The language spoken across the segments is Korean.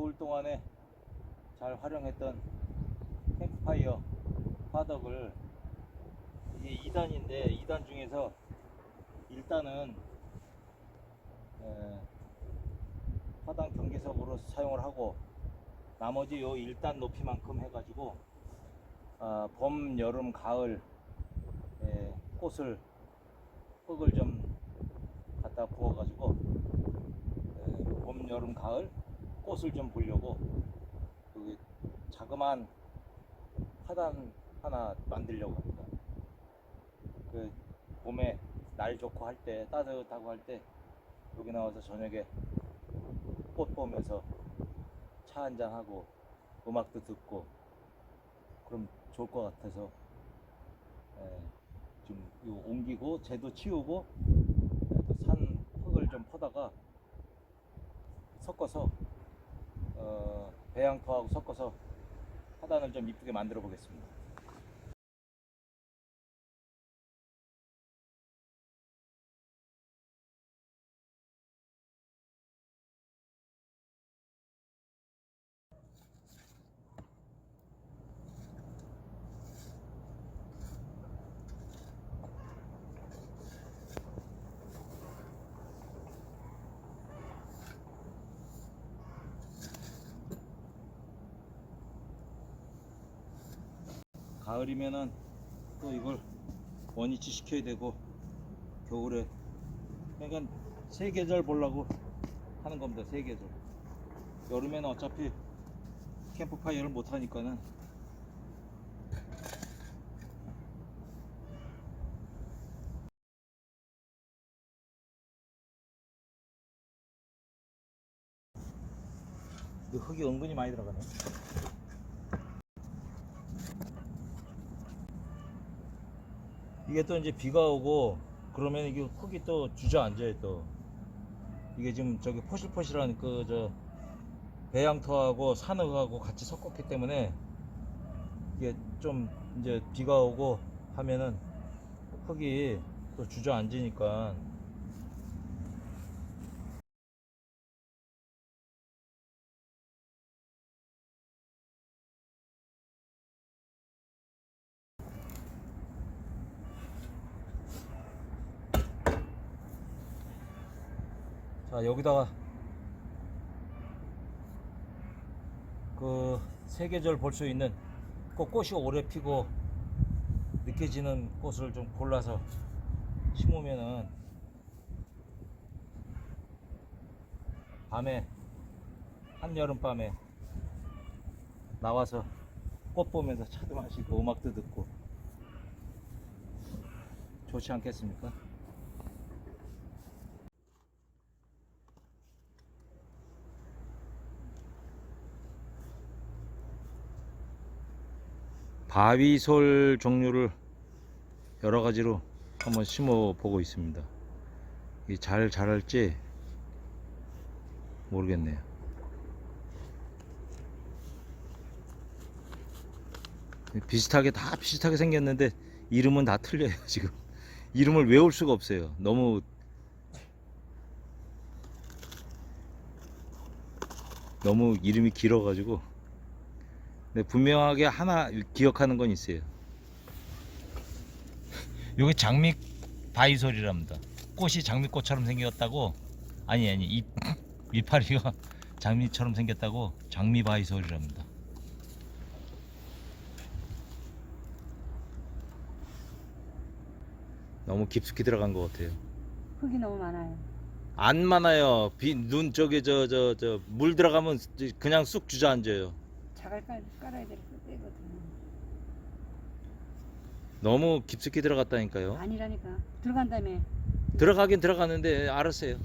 겨울 동안에 잘 활용했던 캠프파이어 화덕을 이게 2단인데 2단 중에서 1단은 화단 경계석으로 사용을 하고 나머지 요 1단 높이만큼 해가지고 아, 봄, 여름, 가을 에, 꽃을 흙을 좀 갖다 부어가지고 에, 봄, 여름, 가을 꽃을 좀 보려고 그 자그마한 화단 하나 만들려고 합니다. 그 봄에 날 좋고 할 때 따뜻하고 할 때 여기 나와서 저녁에 꽃 보면서 차 한잔 하고 음악도 듣고 그럼 좋을 것 같아서 예, 좀 이거 옮기고 재도 치우고 또산 흙을 좀 퍼다가 섞어서 어, 배양토하고 섞어서 화단을 좀 이쁘게 만들어 보겠습니다. 가을이면은 또 이걸 원위치 시켜야 되고 겨울에 그러니까 세 계절 보려고 하는 겁니다 세 계절. 여름에는 어차피 캠프파이어를 못 하니까는. 이 흙이 은근히 많이 들어가네 이게 또 이제 비가 오고 그러면 이게 흙이 또 주저앉아요 또. 이게 지금 저기 포실포실한 그 저 배양토하고 산흙하고 같이 섞었기 때문에 이게 좀 이제 비가 오고 하면은 흙이 또 주저앉으니까 자 여기다가 그 세계절 볼 수 있는 꼭 꽃이 오래 피고 늦게 지는 꽃을 좀 골라서 심으면은 밤에 한여름 밤에 나와서 꽃 보면서 차도 마시고 음악도 듣고 좋지 않겠습니까? 바위솔 종류를 여러 가지로 한번 심어 보고 있습니다. 잘 자랄지 모르겠네요. 비슷하게 다 비슷하게 생겼는데 이름은 다 틀려요 지금 이름을 외울 수가 없어요 너무 너무 이름이 길어가지고 근데 분명하게 하나 기억하는 건 있어요. 여기 장미 바이솔이랍니다. 꽃이 장미꽃처럼 생겼다고 아니 아니 잎 이파리가 장미처럼 생겼다고 장미 바이솔이랍니다. 너무 깊숙이 들어간 것 같아요. 흙이 너무 많아요. 안 많아요. 비 눈 저기 저 저 저 물 들어가면 그냥 쑥 주저앉아요. 자갈 깔, 깔아야 될 때거든요. 너무 깊숙이 들어갔다니까요. 아니라니까. 들어간 다음에 들어가긴 들어가는데 알았어요.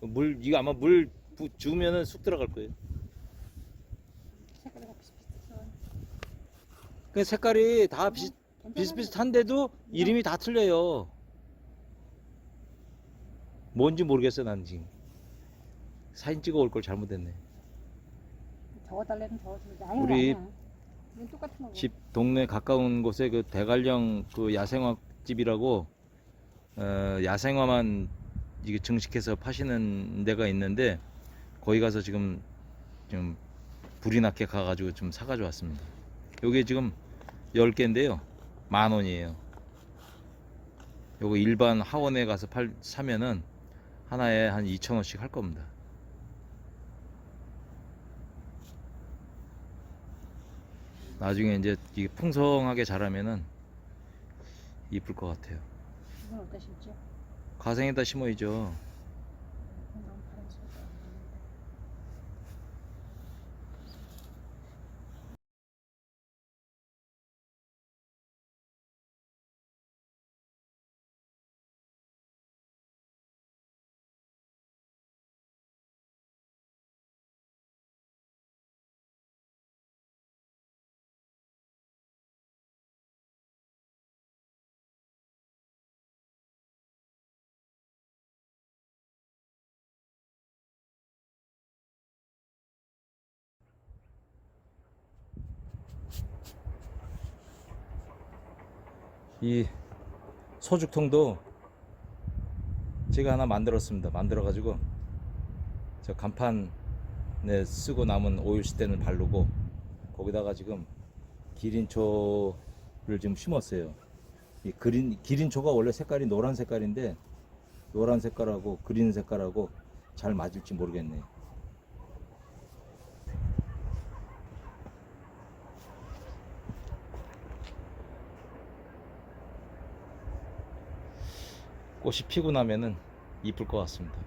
물 이거 아마 물 부- 주면은 쑥 들어갈 거예요. 색깔이 다 비슷비슷해서. 그 색깔이 다 비슷 괜찮아요. 비슷비슷한데도 이름이 다 틀려요. 뭔지 모르겠어 난 지금. 사진 찍어 올 걸 잘못했네. 적어달래면 적어주지. 아유, 우리. 이건 똑같은 거고. 집 동네 가까운 곳에 그 대관령 그 야생화 집이라고 어, 야생화만 이게 증식해서 파시는 데가 있는데 거기 가서 지금 좀 불이 나게 가가지고 좀 사가지고 왔습니다. 요게 지금 10개인데요. 만 원이에요. 요거 일반 하원에 가서 팔, 사면은 하나에 한 2,000원씩 할 겁니다. 나중에 이제 이게 풍성하게 자라면은 이쁠 것 같아요. 이건 심지? 가생에다 심어야죠. 이건 너무 바람스럽다. 이 소죽통도 제가 하나 만들었습니다. 만들어 가지고 저 간판에 쓰고 남은 오일 시대는 바르고 거기다가 지금 기린초를 지금 심었어요. 이 그린 기린초가 원래 색깔이 노란 색깔인데 노란 색깔하고 그린 색깔하고 잘 맞을지 모르겠네요. 꽃이 피고 나면은 이쁠 것 같습니다.